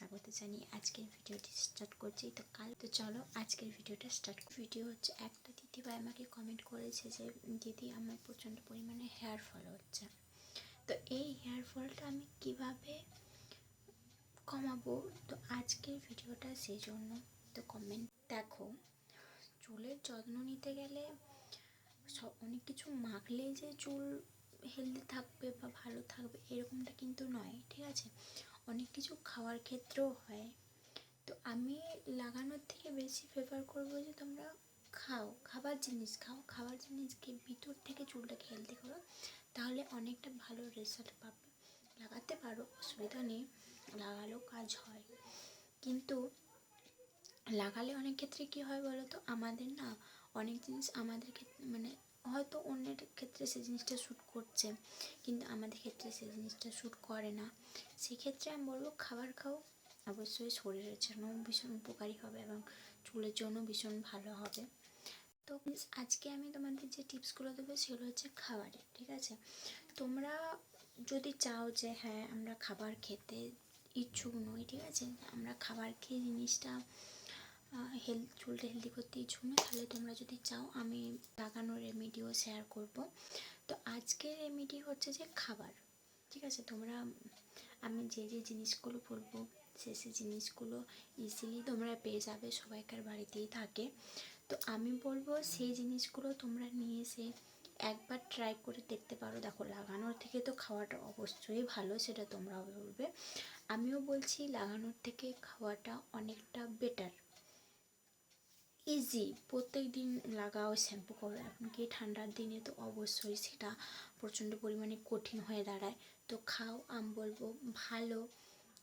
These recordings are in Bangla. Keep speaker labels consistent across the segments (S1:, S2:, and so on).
S1: স্বাগত জানিয়ে আজকের ভিডিওটি স্টার্ট করছি। তো কাল তো চলো আজকের ভিডিওটা স্টার্ট ভিডিও হচ্ছে একটা দিদিভাই আমাকে কমেন্ট করেছে যে, দিদি, আমার প্রচণ্ড পরিমাণে হেয়ার ফল হচ্ছে। তো এই হেয়ার ফলটা আমি কীভাবে কমাবো? তো আজকের ভিডিওটা সেই জন্য। তো কমেন্ট দেখো, চুলের যত্ন নিতে গেলে সব অনেক কিছু মাখলে যে চুল হেলদি থাকবে বা ভালো থাকবে এরকমটা কিন্তু নয়, ঠিক আছে? অনেক কিছু খাওয়ার ক্ষেত্রেও হয়। তো আমি লাগানোর থেকে বেশি প্রেফার করব যে তোমরা খাও, খাবার জিনিস খাও। খাবার জিনিসকে ভিতর থেকে চুলটাকে হেলদি করো, তাহলে অনেকটা ভালো রেজাল্ট পাবে। লাগাতে পারো, অসুবিধা নেই, লাগালেও কাজ হয়। কিন্তু লাগালে অনেক ক্ষেত্রে কী হয় বলো তো? আমাদের না অনেক জিনিস আমাদের ক্ষেত্রে মানে হয়তো অন্যের ক্ষেত্রে সেই জিনিসটা শ্যুট করছে, কিন্তু আমাদের ক্ষেত্রে সেই জিনিসটা শ্যুট করে না। সেক্ষেত্রে আমি বলব খাবার খাও, অবশ্যই শরীরের জন্য ভীষণ উপকারী হবে এবং চুলের জন্য ভীষণ ভালো হবে। তো আজকে আমি তোমাদের যে টিপসগুলো দেবো সেগুলো হচ্ছে খাবারের, ঠিক আছে? তোমরা যদি চাও যে হ্যাঁ আমরা খাবার খেতে ইচ্ছুক নই, ঠিক আছে? আমরা খাবার খেয়ে জিনিসটা হেলথ চুলটা হেলদি করতে ইচ্ছুক তাহলে তোমরা যদি চাও, আমি লাগানোর রেমেডিও শেয়ার করব। তো আজকের রেমেডি হচ্ছে যে খাবার, ঠিক আছে? তোমরা, আমি যে যে জিনিসগুলো বলব, সে সে জিনিসগুলো ইজিলি তোমরা পেয়ে যাবে, সবাইকার বাড়িতেই থাকে। তো আমি বলব, সেই জিনিসগুলো তোমরা নিয়ে এসে একবার ট্রাই করে দেখতে পারো। দেখো, লাগানোর থেকে তো খাওয়াটা অবশ্যই ভালো, সেটা তোমরাও বলবে। আমিও বলছি, লাগানোর থেকে খাওয়াটা অনেকটা বেটার ইজি প্রত্যেক দিন লাগাও, শ্যাম্পু করো। এমনকি ঠান্ডার দিনে তো অবশ্যই সেটা প্রচণ্ড পরিমাণে কঠিন হয়ে দাঁড়ায়। তো খাও, আম বলব, ভালো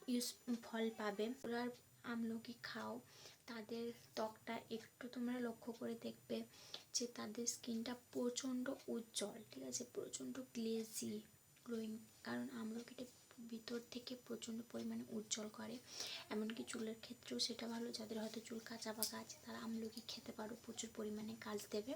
S1: ইউজ ফল পাবে। আর আমলকি খাও, তাদের ত্বকটা একটু তোমরা লক্ষ্য করে দেখবে যে তাদের স্কিনটা প্রচণ্ড উজ্জ্বল, ঠিক আছে? প্রচণ্ড গ্লেজি গ্লোয়িং কারণ আমলকিটা ভিতর থেকে প্রচণ্ড পরিমাণে উজ্জ্বল করে। এমনকি চুলের ক্ষেত্রেও সেটা ভালো, যাদের হয়তো চুল কাঁচা পাকা আছে, তারা আমলকি খেতে পারো, প্রচুর পরিমাণে কাজ দেবে।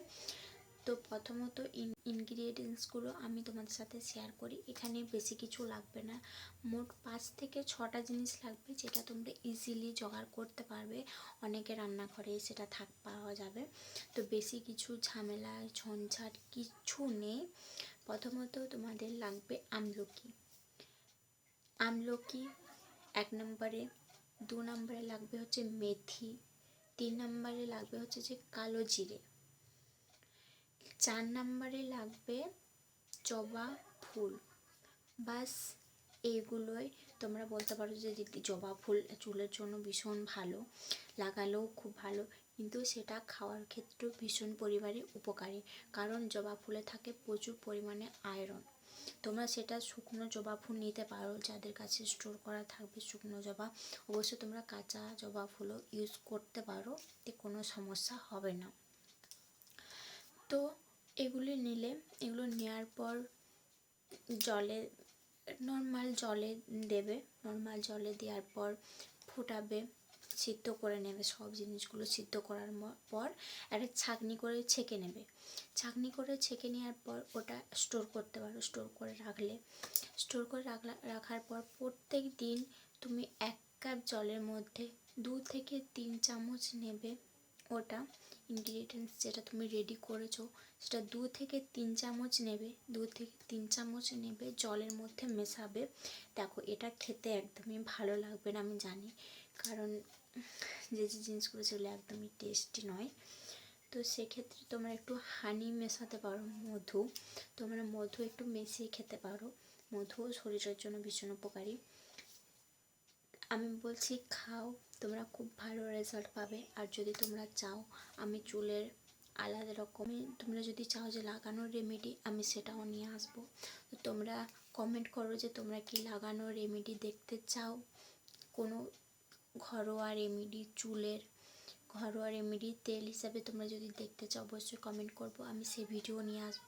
S1: তো প্রথমত ইনগ্রিডিয়েন্টসগুলো আমি তোমাদের সাথে শেয়ার করি। এখানে বেশি কিছু লাগবে না। মোট পাঁচ থেকে ছটা জিনিস লাগবে যেটা তোমরা ইজিলি জোগাড় করতে পারবে। অনেকে রান্নাঘরে সেটা থাক, পাওয়া যাবে। তো বেশি কিছু ঝামেলা, ঝঞ্ঝাট কিছু নেই। প্রথমত তোমাদের লাগবে আমলকি। আমলকি এক নম্বরে, দু নম্বরে লাগবে হচ্ছে মেথি। তিন নম্বরে লাগবে হচ্ছে যে কালো জিরে। চার নম্বরে লাগবে জবা ফুল। বাস এইগুলোই তোমরা বলতে পারো যে দিদি জবা ফুল চুলের জন্য ভীষণ ভালো, লাগালেও খুব ভালো। কিন্তু সেটা খাওয়ার ক্ষেত্রেও ভীষণ পরিমাণে উপকারী। কারণ জবা ফুলে থাকে প্রচুর পরিমাণে আয়রন। তোমরা সেটা শুকনো জবা ফুল নিতে পারো, যাদের কাছে স্টোর করা থাকবে শুকনো জবা। অবশ্যই তোমরা কাঁচা জবা ফুলও ইউজ করতে পারো, এতে কোনো সমস্যা হবে না। তো এগুলি নিলে, এগুলো নেওয়ার পর জলে নর্মাল জলে দেবে। নর্মাল জলে দেওয়ার পর ফোটাবে, সিদ্ধ করে নেবে সব জিনিসগুলো সিদ্ধ করার পর একটা ছাঁকনি করে ছেঁকে নেবে। ছাঁকনি করে ছেঁকে নেওয়ার পর ওটা স্টোর করতে পারো, স্টোর করে রাখলে। স্টোর করে রাখলা, রাখার পর প্রত্যেক দিন তুমি এক কাপ জলের মধ্যে দু থেকে তিন চামচ নেবে ওটা ইনগ্রিডিয়েন্টস যেটা তুমি রেডি করেছ, সেটা দু থেকে তিন চামচ নেবে, দু থেকে তিন চামচ নেবে, জলের মধ্যে মেশাবে। দেখো, এটা খেতে একদমই ভালো লাগবে না, আমি জানি। কারণ যে যে জিনিসগুলো সেগুলো একদমই টেস্টি নয়। তো সেক্ষেত্রে তোমরা একটু হানি মেশাতে পারো, মধু। তোমরা মধু একটু মিশিয়ে খেতে পারো। মধুও শরীরের জন্য ভীষণ উপকারী। আমি বলছি খাও, তোমরা খুব ভালো রেজাল্ট পাবে। আর যদি তোমরা চাও আমি চুলের আলাদা রকমই তোমরা যদি চাও যে লাগানোর রেমেডি আমি সেটাও নিয়ে আসব। তো তোমরা কমেন্ট করো যে তোমরা কি লাগানোর রেমেডি দেখতে চাও। কোনো ঘরোয়া রেমেডি চুলের ঘরোয়া রেমেডি তেল হিসাবে তোমরা যদি দেখতে চাও, অবশ্যই কমেন্ট করব। আমি সেই ভিডিও নিয়ে আসব।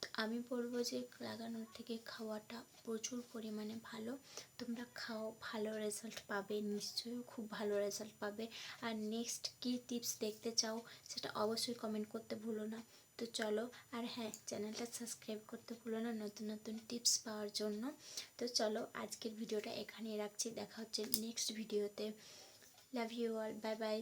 S1: তো আমি বলব যে, লাগানোর থেকে খাওয়াটা প্রচুর পরিমাণে ভালো। তোমরা খাও, ভালো রেজাল্ট পাবে, নিশ্চয়ই খুব ভালো রেজাল্ট পাবে। আর নেক্সট কী টিপস দেখতে চাও, সেটা অবশ্যই কমেন্ট করতে ভুলো না। তো চলো, আর হ্যাঁ চ্যানেলটা সাবস্ক্রাইব করতে ভুলো না, নতুন নতুন টিপস পাওয়ার জন্য। তো চলো, আজকের ভিডিওটা এখানেই রাখছি। দেখা হচ্ছে নেক্সট ভিডিওতে love you all bye bye